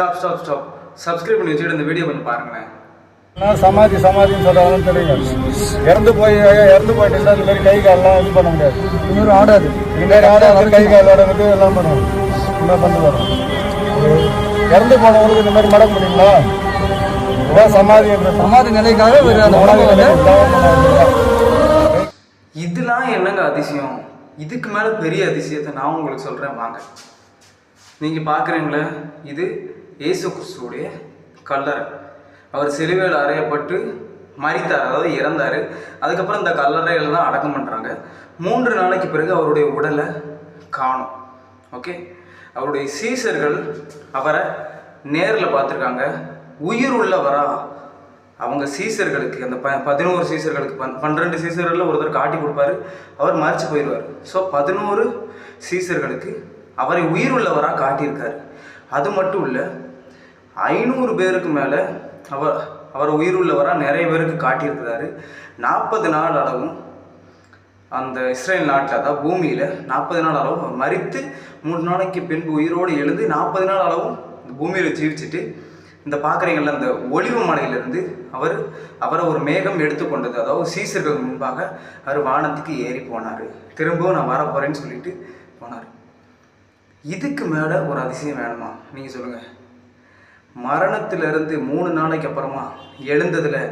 Stop stop stop subscribe பண்ணி வச்சுட்டு இந்த வீடியோ கொஞ்சம் பாருங்களேன். நான் சமாதி சமாதின்னு சொல்றாங்கன்னு தெரியும். இறந்து போய் இறந்து போயிட்டு இந்த மாதிரி கை காலெல்லாம் இது பண்ண முடியாது. இன்னொரு ஆடாது. இந்த மாதிரி ஆடாது கை கால் உடம்புக்கு எல்லாம் பண்ணுவோம் இந்த மாதிரி பண்ணி வரும். இறந்து போனவங்களுக்கு இந்த மாதிரி மடக்க முடியுங்களா? இதான் சமாதி சமாதி நிலைக்காக இதெல்லாம் என்னங்க அதிசயம்? இதுக்கு மேலே பெரிய அதிசயத்தை நான் உங்களுக்கு சொல்கிறேன் வாங்க. நீங்கள் பார்க்குறீங்களே இது இயேசு கிறிஸ்துவோடைய கல்லறை. அவர் சிலுவையில் அறையப்பட்டு மறித்தார் அதாவது இறந்தார். அதுக்கப்புறம் இந்த கல்லறையில் தான் அடக்கம் பண்ணுறாங்க மூன்று நாளைக்கு பிறகு அவருடைய உடலை காணும். ஓகே அவருடைய சீசர்கள் அவரை நேரில் பார்த்துருக்காங்க. உயிர் உள்ளவரா? அவங்க சீசர்களுக்கு அந்த ப பதினோரு சீசர்களுக்கு பன் பன்னிரெண்டு சீசர்களில் ஒருத்தர் காட்டி கொடுப்பாரு. அவர் மறைச்சு போயிடுவார். ஸோ பதினோரு சீசர்களுக்கு அவரை உயிர் உள்ளவராக காட்டியிருக்காரு. அது மட்டும் இல்லை ஐநூறு பேருக்கு மேலே அவர் அவர் உயிர் உள்ளவராக நிறைய பேருக்கு காட்டியிருக்கிறாரு. நாற்பது நாள் அளவும் அந்த இஸ்ரேல் நாட்டில் அதாவது பூமியில் நாற்பது நாள் அளவும் மறித்து மூன்று மூணு நாளைக்கு பின்பு உயிரோடு எழுந்து நாற்பது நாள் அளவும் இந்த பூமியில் ஜீவிச்சுட்டு இந்த பார்க்குறீங்கள அந்த ஒளிவு மலையிலிருந்து அவர் அவரை ஒரு மேகம் எடுத்துக்கொண்டது. அதாவது சீசர்கள் முன்பாக அவர் வானத்துக்கு ஏறி போனார். திரும்பவும் நான் வர போகிறேன்னு சொல்லிட்டு போனார். இதுக்கு மேலே ஒரு அதிசயம் வேணுமா? நீங்கள் சொல்லுங்கள் மரணத்திலிருந்து மூணு நாளைக்கு அப்புறமா எழுந்ததில்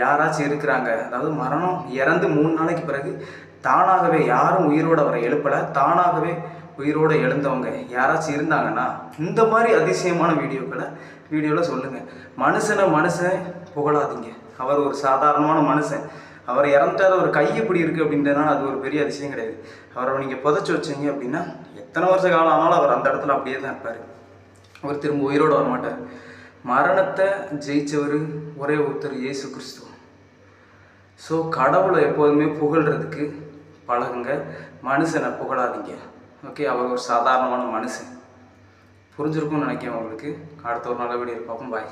யாராச்சும் இருக்கிறாங்க. அதாவது மரணம் இறந்து மூணு நாளைக்கு பிறகு தானாகவே யாரும் உயிரோடு அவரை எழுப்பலை. தானாகவே உயிரோடு எழுந்தவங்க யாராச்சும் இருந்தாங்கன்னா இந்த மாதிரி அதிசயமான வீடியோக்களை வீடியோவில் சொல்லுங்கள் மனுஷனை மனுஷன் புகழாதீங்க. அவர் ஒரு சாதாரணமான மனுஷன். அவர் இறந்துட்டார் ஒரு கை இப்படி இருக்குது அப்படின்றதுனால அது ஒரு பெரிய அதிசயம் கிடையாது. அவரை நீங்கள் புதைச்சி வச்சீங்க அப்படின்னா எத்தனை வருஷ காலம் ஆனாலும் அவர் அந்த இடத்துல அப்படியே தான் இருப்பார். அவர் திரும்ப உயிரோடு வரமாட்டார் மரணத்தை ஜெயிச்சவர் ஒரே ஒருத்தர் இயேசு கிறிஸ்து. ஸோ கடவுளை எப்போதுமே புகழ்கிறதுக்கு பழகுங்க. மனுஷனை புகழாதீங்க. ஓகே அவர் ஒரு சாதாரணமான மனுஷன். புரிஞ்சிருக்கும்னு நினைக்கிறேன் உங்களுக்கு. அடுத்த ஒரு நல்ல வீடியோ பார்ப்போம். பாய்